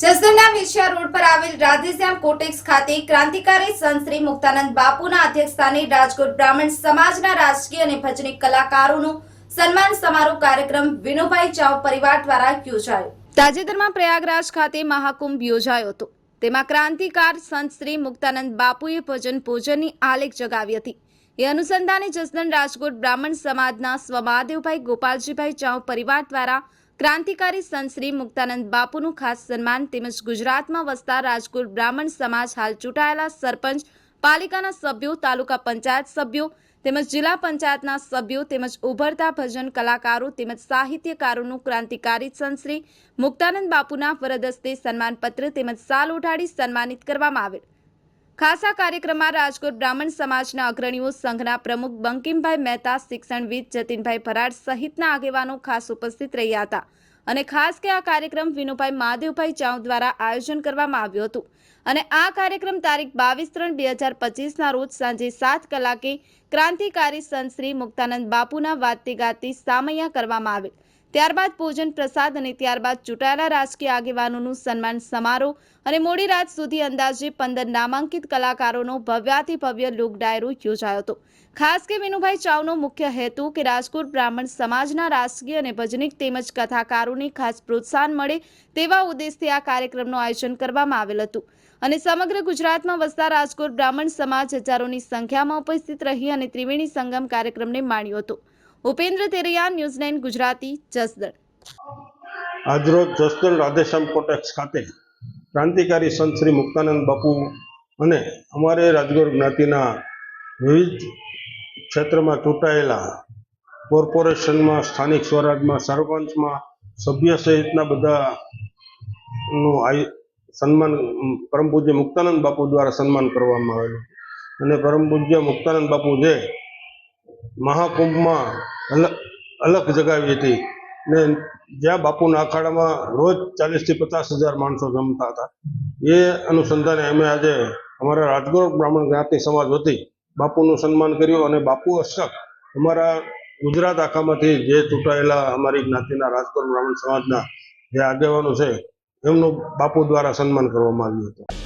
જસદણના Vinchhiya road પર આવેલ Radheshyam cot x ખાતે ક્રાંતિકારી સંત શ્રી મુક્તાનંદ બાપુના અધ્યક્ષસ્થાને રાજકોટ બ્રાહ્મણ સમાજના રાજકીય અને ભજનિક કલાકારોનો સન્માન સમારોહ કાર્યક્રમ વિનુભાઈ ચાવ પરિવાર દ્વારા યોજાયો. તાજેતરમાં પ્રયાગરાજ ખાતે મહાકુંભ યોજાયો હતો. તેમાં ક્રાંતિકાર સંત શ્રી મુક્તાનંદ બાપુએ ભજન પૂજનની આલેખ જગાવી હતી. એ અનુસંધાને જસદણ રાજકોટ બ્રાહ્મણ સમાજના સ્વમહાદેવભાઈ ગોપાલજીભાઈ ચાવ પરિવાર દ્વારા ક્રાંતિકારી સંત શ્રી મુક્તાનંદ બાપુનું ખાસ સન્માન તેમજ ગુજરાતમાં વસતા રાજકોટ બ્રાહ્મણ સમાજ હાલ ચૂંટાયેલા સરપંચ, પાલિકાના સભ્યો, તાલુકા પંચાયત સભ્યો તેમજ જિલ્લા પંચાયતના સભ્યો તેમજ ઉભરતા ભજન કલાકારો તેમજ સાહિત્યકારોનું ક્રાંતિકારી સંત શ્રી મુક્તાનંદ બાપુના વરદસ્તે સન્માનપત્ર તેમજ સાલ ઉઠાડી સન્માનિત કરવામાં આવેલ. ખાસ આ કાર્યક્રમમાં રાજકોટ બ્રાહ્મણ સમાજના અગ્રણીઓ સંઘના પ્રમુખ બંકિમભાઈ મહેતા, શિક્ષણવિદ જતીનભાઈ ભરાડ સહિતના આગેવાનો ખાસ ઉપસ્થિત રહ્યા હતા. અને ખાસ કે આ કાર્યક્રમ વિનુભાઈ મહાદેવભાઈ ચાવ દ્વારા આયોજન કરવામાં આવ્યું હતું. અને આ કાર્યક્રમ તારીખ બાવીસ ત્રણ બે હજાર પચીસના રોજ સાંજે સાત કલાકે ક્રાંતિકારી સંત શ્રી મુક્તાનંદ બાપુના વાજતે ગાતી સામૈયા કરવામાં આવેલ. ત્યારબાદ ભોજન પ્રસાદ અને ત્યારબાદ ચૂંટાયેલા રાજકીય આગેવાનોનું સન્માન સમારોહ અને મોડી રાત સુધી અંદાજે પંદર નામાંકિત કલાકારોનો ભવ્યાથી ભવ્ય લોક ડાયરો યોજાયો હતો. ખાસ કે વિનુભાઈ ચાવનો મુખ્ય હેતુ કે રાજકોટ બ્રાહ્મણ સમાજના રાજકીય અને ભજનિક તેમજ કથાકારોને ખાસ પ્રોત્સાહન મળે તેવા ઉદ્દેશથી આ કાર્યક્રમનું આયોજન કરવામાં આવેલ હતું. અને સમગ્ર ગુજરાતમાં વસતા રાજકોટ બ્રાહ્મણ સમાજ હજારોની સંખ્યામાં ઉપસ્થિત રહી અને ત્રિવેણી સંગમ કાર્યક્રમને માણ્યો હતો. Upendra Teraiya news nine Gujarati, Jasdan. આજરોજ જસદણ રાધેશ્યામ કોટેક્સ ખાતે ક્રાંતિકારી સંત શ્રી મુક્તાનંદ બાપુ અને અમારે રાજગોર જ્ઞાતિના વિવિધ ક્ષેત્રમાં ચૂંટાયેલા કોર્પોરેશનમાં, સ્થાનિક સ્વરાજમાં, સરપંચમાં, સભ્ય સહિતના બધા નું આય સન્માન પરમ પૂજ્ય મુક્તાનંદ બાપુ દ્વારા સન્માન કરવામાં આવેલું. અને પરમ પૂજ્ય મુક્તાનંદ બાપુ જે મહાકુંભમાં અલગ અલગ જગાવી હતી. ને જ્યાં બાપુના અખાડામાં રોજ ચાલીસથી પચાસ હજાર માણસો જમતા હતા. એ અનુસંધાને અમે આજે અમારા રાજગોર બ્રાહ્મણ જ્ઞાતિ સમાજ વતી બાપુનું સન્માન કર્યું અને બાપુ અશક અમારા ગુજરાત આખામાંથી જે ચૂંટાયેલા અમારી જ્ઞાતિના રાજગોર બ્રાહ્મણ સમાજના જે આગેવાનો છે, એમનું બાપુ દ્વારા સન્માન કરવામાં આવ્યું હતું.